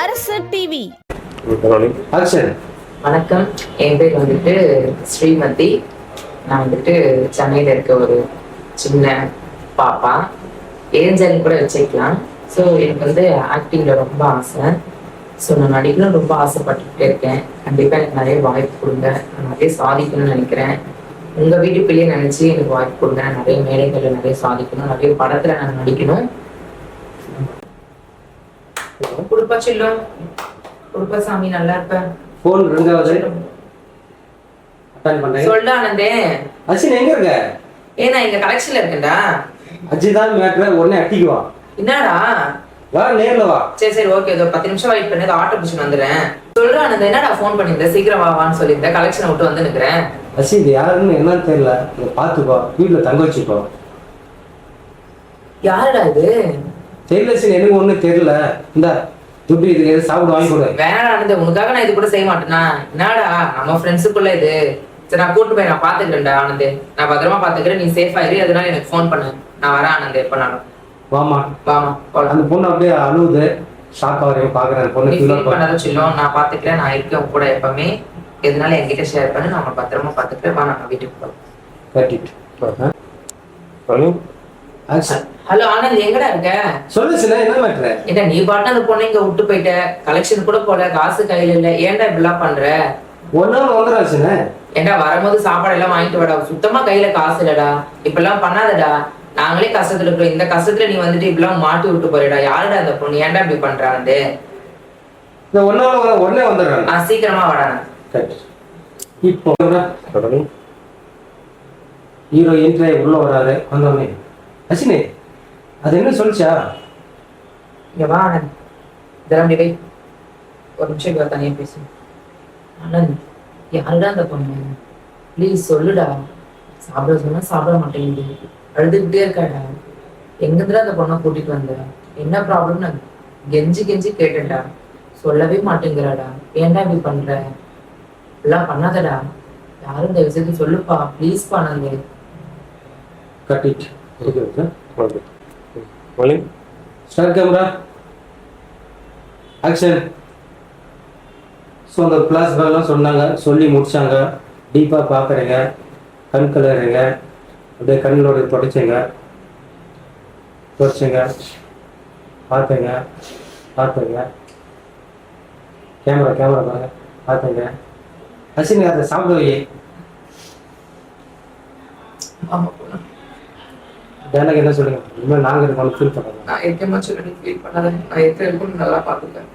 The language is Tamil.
அரசு டிவி வணக்கம். என் பேர் வந்துட்டு ஸ்ரீமதி. நான் வந்துட்டு சென்னையில் இருக்க ஒரு சின்ன பாப்பா. ஏஞ்சல் கூட வச்சுக்கலாம். ஸோ எனக்கு வந்து ஆக்டிங்ல ரொம்ப ஆசை. ஸோ நான் நடிக்கணும் ரொம்ப ஆசைப்பட்டுக்கிட்டே இருக்கேன். கண்டிப்பாக எனக்கு நிறைய வாய்ப்பு கொடுங்க. நான் நிறைய சாதிக்கணும்னு நினைக்கிறேன். உங்க வீட்டு பிள்ளைய நினைச்சு எனக்கு வாய்ப்பு கொடுங்க. நான் நிறைய மேடைகள்ல நிறைய சாதிக்கணும். நிறைய படத்துல நான் நடிக்கணும். கொடுப்பா செல்லும் கொடுப்பா சாமி நல்லா இருப்பேன் ஃபோன் ரெண்டாவது. அட்டன் பண்றேன் சொல்டா ஆனந்தே. அசின் எங்க இருக்க? ஏ நான் இங்க கலெக்ஷன்ல இருக்கேன்டா. அஜி தான் மேட்ரு உடனே அட்டிக்குவா என்னடா? வா நேர்ல வா. சரி சரி ஓகே இதோ பத்து நிமிஷம் வெயிட் பண்ணி. ஆட்டோ பிடிச்சு வந்துடுறேன். சொல்றா ஆனந்த் என்னடா ஃபோன் பண்ணியிருந்தேன் சீக்கிரம் வா வான்னு சொல்லியிருந்தேன் கலெக்ஷனை விட்டு வந்து நிக்கிறேன். அசி இது யாருன்னு என்னன்னு தெரியல. இதை பார்த்துக்கோ வீட்டுல தங்க வச்சுக்கோ யாருடா இது? தெரியல சரி எனக்கு ஒண்ணும் தெரியல. இந்த. துட்டு இதுக்கு எது சாப்பிட வாங்கி கொடு. வேணாடா உனக்காக நான் இது கூட செய்ய மாட்டேனா? என்னடா நம்ம ஃப்ரெண்ட்ஸுக்குள்ள இது. சரி நான் கூட்டு போய் நான் பாத்துக்கிறேன்டா ஆனந்த் நான் பத்திரமா பாத்துக்கிறேன் நீ சேஃபா இரு. அதனால எனக்கு ஃபோன் பண்ணு. நான் வரேன் ஆனந்த் எப்பனாலும் வாமா வாமா அந்த பொண்ணு அப்படியே அழுவுது. ஷாக் பாக்குறேன் அந்த பொண்ணு ஃபீல் பண்ண. பண்ணாத சொல்லும் நான் பாத்துக்கிறேன் நான் இருக்கேன் கூட எப்பவுமே. எதனால என்கிட்ட ஷேர் பண்ணு நான் பத்திரமா பாத்துக்கிறேன். வா நான் வீட்டுக்கு போறேன் கட்டிட்டு ஹலோ ஆனந்த் எங்கடா இருக்க? சொல்லு சின்ன என்ன மேட்ரு ஏண்டா நீ பாட்டு அந்த பொண்ணை இங்க விட்டு போயிட்ட? கலெக்ஷன் கூட போல காசு கையில இல்ல. ஏன்டா இப்படிலாம் பண்ற? ஒன்னு வந்துடும் சின்ன. ஏன்டா வரும்போது சாப்பாடு எல்லாம் வாங்கிட்டு வாடா. சுத்தமா கையில காசு இல்லடா. இப்பெல்லாம் பண்ணாதடா. நாங்களே கஷ்டத்துல இருக்கிறோம். இந்த கஷ்டத்துல நீ வந்துட்டு இப்படிலாம் மாட்டி விட்டு போறடா. யாருடா அந்த பொண்ணு? ஏன்டா இப்படி ஒன்னால உடனே வந்துடுறாங்க ஆ சீக்கிரமா வாடா இப்போ ஹீரோ என்ட்ரி உள்ள வராரு. வந்தோடனே. அசினே அது என்ன சொல்லிச்சா? இங்க வா ஆனந்த் இதெல்லாம் வை. ஒரு நிமிஷம் இங்க வா, தனியா பேசு. ஆனந்த் யாருடா அந்த பொண்ணு? ப்ளீஸ் சொல்லுடா. சாப்பிட சொன்னா சாப்பிட மாட்டேங்குது. அழுதுகிட்டே இருக்காடா. எங்கிருந்துடா அந்த பொண்ணை கூட்டிட்டு வந்த? என்ன ப்ராப்ளம் நான் கெஞ்சி கெஞ்சி கேட்டேன்டா. சொல்லவே மாட்டேங்கிறாடா. ஏன்டா இப்படி பண்ற? எல்லாம் பண்ணாதடா. யாரும் இந்த விஷயத்த சொல்லுப்பா. Please Anand cut it start camera? Action? So அந்த பிளாஸ் சொன்னாங்க. சொல்லி முடிச்சாங்க. டீப்பாக பார்க்குறீங்க கண் கலருங்க. அப்படியே கண்ணோட தொடச்சிங்க. தொடச்சிங்க. பார்த்துங்க. பார்த்துங்க. கேமரா கேமரா பாருங்க. பார்த்துங்க. அசிங்க அதை சாப்பிட ஆமாம் ஆமா டேலாக் என்ன சொல்லுங்க? இனிமேல் நாங்கள் இருக்கோம் ஃபீல் பண்ணுறோம் நான் இருக்கேன் சொல்லி ஃபீல் பண்ணாத நான் இருக்க இருக்குன்னு நல்லா பாத்துக்கிறேன்